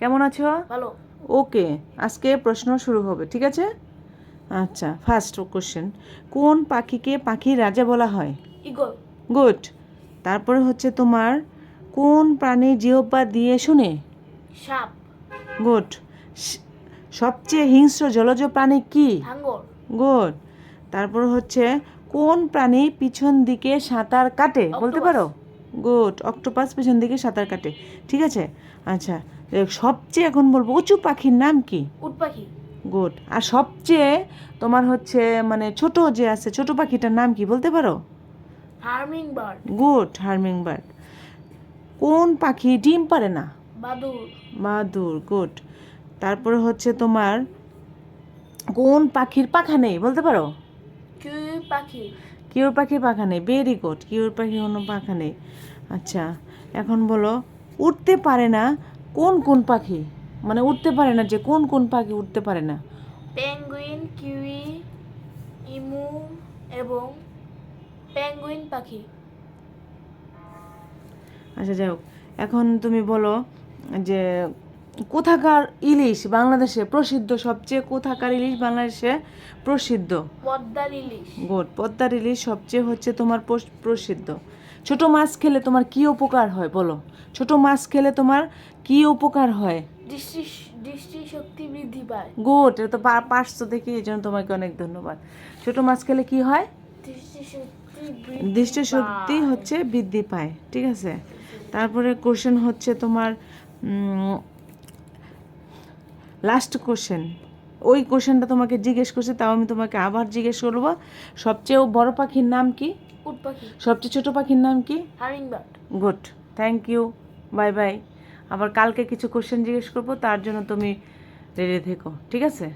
কেমন আছো? ভালো। ওকে আজকে প্রশ্ন শুরু হবে ঠিক আছে? আচ্ছা ফার্স্ট কোশ্চেন কোন পাখিকে পাখির রাজা বলা হয়? ইগল গুড তারপরে হচ্ছে তোমার কোন প্রাণী জিহ্বা দিয়ে শুনে? সাপ। গুড সবচেয়ে হিংস্র জলজ প্রাণী কি? হাঙ্গর গুড তারপর হচ্ছে কোন প্রাণী পিছন দিকে সাঁতার কাটে? বলতে পারো? গুড অক্টোপাস পেছন দিকে সাঁতার কাটে ঠিক আছে? আচ্ছা সবচেয়ে এখন বলব উঁচু পাখির নাম কি? উট পাখি। গুড আর সবচেয়ে তোমার হচ্ছে মানে ছোট যে আছে ছোট পাখিটার নাম কি বলতে পারো? Harming bird. Good hummingbird. কোন পাখি ডিম পারে না? বাদুর। বাহাদুর গুড তারপরে হচ্ছে তোমার কোন পাখির পাখা নেই বলতে পারো? পাখি। কিউর পাখি পাখা নেই ভেরি গুড কিউর পাখি কোনো পাখা নেই। আচ্ছা এখন বলো উঠতে পারে না কোন কোন পাখি? মানে উঠতে পারে না যে কোন কোন পাখি উঠতে পারে না? পেঙ্গুইন কিউই ইমু এবং পেঙ্গুইন পাখি। আচ্ছা যাই হোক এখন তুমি বলো যে কোথাকার ইলিশ বাংলাদেশে প্রসিদ্ধ? সবচেয়ে কোথাকার ইলিশ বাংলাদেশে প্রসিদ্ধ? পদ্মার ইলিশ। গুড পদ্মার ইলিশ সবচেয়ে হচ্ছে তোমার প্রসিদ্ধ। ছোট মাছ খেলে তোমার কি উপকার হয় বলো? ছোট মাছ খেলে তোমার কি উপকার হয়? দৃষ্টি দৃষ্টি শক্তি বৃদ্ধি পায়। গুড এটা তো পা- পারছ দেখি এই জন্য তোমাকে অনেক ধন্যবাদ। ছোট মাছ খেলে কি হয়? দৃষ্টি শক্তি দৃষ্টিশক্তি হচ্ছে বৃদ্ধি পায় ঠিক আছে? তারপরে কোশ্চেন হচ্ছে তোমার লাস্ট কোশ্চেন ওই কোশ্চেনটা তোমাকে জিজ্ঞেস করছে তাও আমি তোমাকে আবার জিজ্ঞেস করব। সবচেয়ে বড় পাখির নাম কি? সবচেয়ে ছোট পাখির নাম কি? Good thank you bye bye আবার কালকে কিছু কোশ্চেন জিজ্ঞেস করব তার জন্য তুমি রেডি থেকো ঠিক আছে?